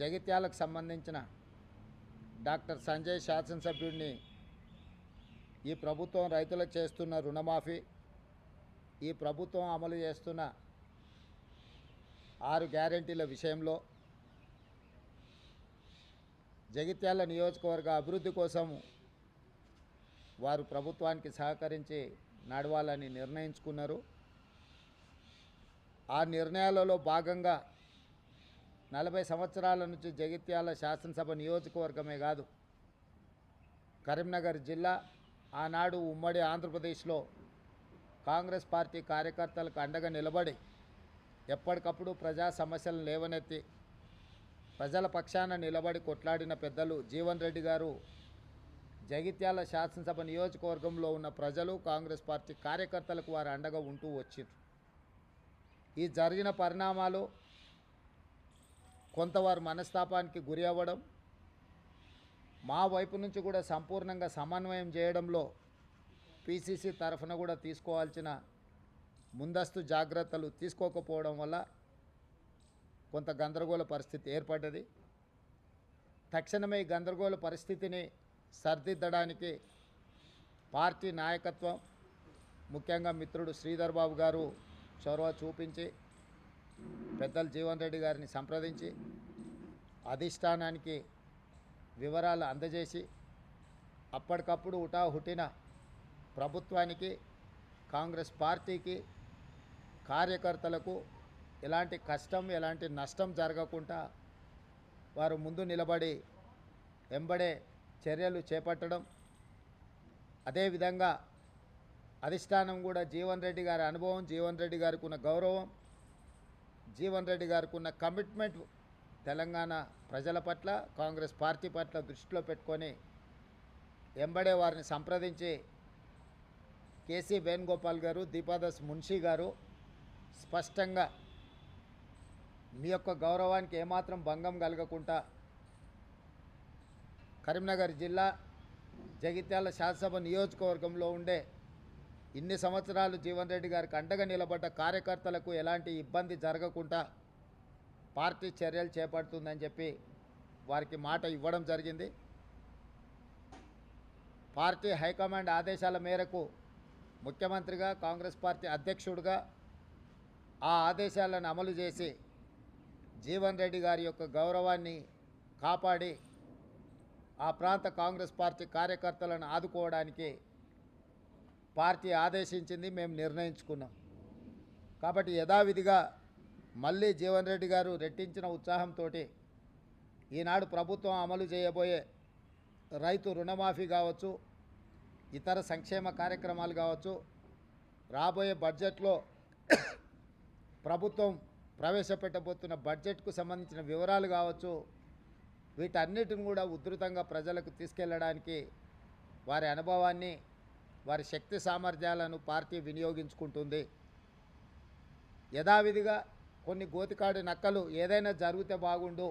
జగిత్యాలకు సంబంధించిన డాక్టర్ సంజయ్ శాసనసభ్యుడిని ఈ ప్రభుత్వం రైతులకు చేస్తున్న రుణమాఫీ ఈ ప్రభుత్వం అమలు చేస్తున్న ఆరు గ్యారెంటీల విషయంలో జగిత్యాల నియోజకవర్గ అభివృద్ధి కోసం వారు ప్రభుత్వానికి సహకరించి నడవాలని నిర్ణయించుకున్నారు. ఆ నిర్ణయాలలో భాగంగా నలభై సంవత్సరాల నుంచి జగిత్యాల శాసనసభ నియోజకవర్గమే కాదు. కరీంనగర్ జిల్లా ఆనాడు ఉమ్మడి ఆంధ్రప్రదేశ్లో కాంగ్రెస్ పార్టీ కార్యకర్తలకు అండగా నిలబడి ఎప్పటికప్పుడు ప్రజా సమస్యలను లేవనెత్తి ప్రజల పక్షాన నిలబడి కొట్లాడిన పెద్దలు జీవన్ రెడ్డి గారు జగిత్యాల శాసనసభ నియోజకవర్గంలో ఉన్న ప్రజలు కాంగ్రెస్ పార్టీ కార్యకర్తలకు వారు అండగా ఉంటూ వచ్చారు ఈ జరిగిన పరిణామాలు కొంతవారు మనస్తాపానికి గురి అవ్వడం మా వైపు నుంచి కూడా సంపూర్ణంగా సమన్వయం చేయడంలో పిసిసి తరఫున కూడా తీసుకోవాల్సిన ముందస్తు జాగ్రత్తలు తీసుకోకపోవడం వల్ల కొంత గందరగోళ పరిస్థితి ఏర్పడ్డది. తక్షణమే ఈ గందరగోళ పరిస్థితిని సరిదిద్దడానికి పార్టీ నాయకత్వం ముఖ్యంగా మిత్రుడు శ్రీధర్ బాబు గారు చొరవ చూపించి పెద్దలు జీవన్ రెడ్డి గారిని సంప్రదించి అధిష్టానానికి వివరాలు అందజేసి అప్పటికప్పుడు హుటాహుటిన ప్రభుత్వానికి కాంగ్రెస్ పార్టీకి కార్యకర్తలకు ఎలాంటి కష్టం ఎలాంటి నష్టం జరగకుండా వారు ముందు నిలబడి వెంబడే చర్యలు చేపట్టడం అదేవిధంగా అధిష్టానం కూడా జీవన్ రెడ్డి గారి అనుభవం జీవన్ రెడ్డి గారికి ఉన్న గౌరవం జీవన్ రెడ్డి గారికి ఉన్న కమిట్మెంట్ తెలంగాణ ప్రజల పట్ల కాంగ్రెస్ పార్టీ పట్ల దృష్టిలో పెట్టుకొని ఎంబడే వారిని సంప్రదించి కేసీ వేణుగోపాల్ గారు దీపాదాస్ మున్షీ గారు స్పష్టంగా మీ యొక్క గౌరవానికి ఏమాత్రం భంగం కలగకుండా కరీంనగర్ జిల్లా జగిత్యాల శాసనసభ నియోజకవర్గంలో ఉండే ఇన్ని సంవత్సరాలు జీవన్ రెడ్డి గారికి అండగా నిలబడ్డ కార్యకర్తలకు ఎలాంటి ఇబ్బంది జరగకుండా పార్టీ చర్యలు చేపడుతుందని చెప్పి వారికి మాట ఇవ్వడం జరిగింది. పార్టీ హైకమాండ్ ఆదేశాల మేరకు ముఖ్యమంత్రిగా కాంగ్రెస్ పార్టీ అధ్యక్షుడిగా ఆ ఆదేశాలను అమలు చేసి జీవన్ రెడ్డి గారి యొక్క గౌరవాన్ని కాపాడి ఆ ప్రాంత కాంగ్రెస్ పార్టీ కార్యకర్తలను ఆదుకోవడానికి పార్టీ ఆదేశించింది మేము నిర్ణయించుకున్నాం. కాబట్టి యథావిధిగా మళ్ళీ జీవన్ రెడ్డి గారు రెట్టించిన ఉత్సాహంతో ఈనాడు ప్రభుత్వం అమలు చేయబోయే రైతు రుణమాఫీ కావచ్చు ఇతర సంక్షేమ కార్యక్రమాలు కావచ్చు రాబోయే బడ్జెట్లో ప్రభుత్వం ప్రవేశపెట్టబోతున్న బడ్జెట్కు సంబంధించిన వివరాలు కావచ్చు వీటన్నిటిని కూడా ఉధృతంగా ప్రజలకు తీసుకెళ్ళడానికి వారి అనుభవాన్ని వారి శక్తి సామర్థ్యాలను పార్టీ వినియోగించుకుంటుంది. యథావిధిగా కొన్ని గోతికాడి నక్కలు ఏదైనా జరిగితే బాగుండు.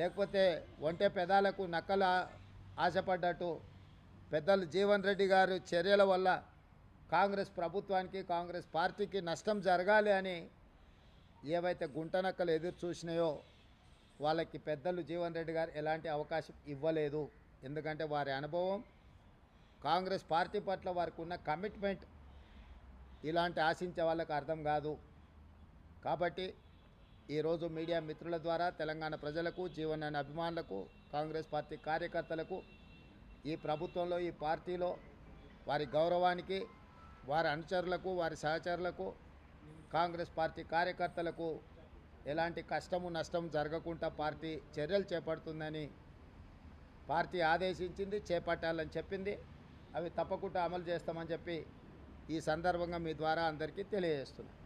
లేకపోతే ఒంటె పెదాలకు నక్కలు ఆశపడ్డట్టు పెద్దలు జీవన్ రెడ్డి గారు చర్యల వల్ల కాంగ్రెస్ ప్రభుత్వానికి కాంగ్రెస్ పార్టీకి నష్టం జరగాలి అని ఏవైతే గుంట నక్కలు ఎదురు చూసినాయో వాళ్ళకి పెద్దలు జీవన్ రెడ్డి గారు ఎలాంటి అవకాశం ఇవ్వలేదు. ఎందుకంటే వారి అనుభవం కాంగ్రెస్ పార్టీ పట్ల వారికి ఉన్న కమిట్మెంట్ ఇలాంటి ఆశించే వాళ్ళకు అర్థం కాదు. కాబట్టి ఈరోజు మీడియా మిత్రుల ద్వారా తెలంగాణ ప్రజలకు జీవనాన్ని అభిమానులకు కాంగ్రెస్ పార్టీ కార్యకర్తలకు ఈ ప్రభుత్వంలో ఈ పార్టీలో వారి గౌరవానికి వారి అనుచరులకు వారి సహచరులకు కాంగ్రెస్ పార్టీ కార్యకర్తలకు ఎలాంటి కష్టము నష్టం జరగకుండా పార్టీ చర్యలు చేపడుతుందని పార్టీ ఆదేశించింది చేపట్టాలని చెప్పింది. అవి తప్పకుండా అమలు చేస్తామని చెప్పి ఈ సందర్భంగా మీ ద్వారా అందరికీ తెలియజేస్తున్నాను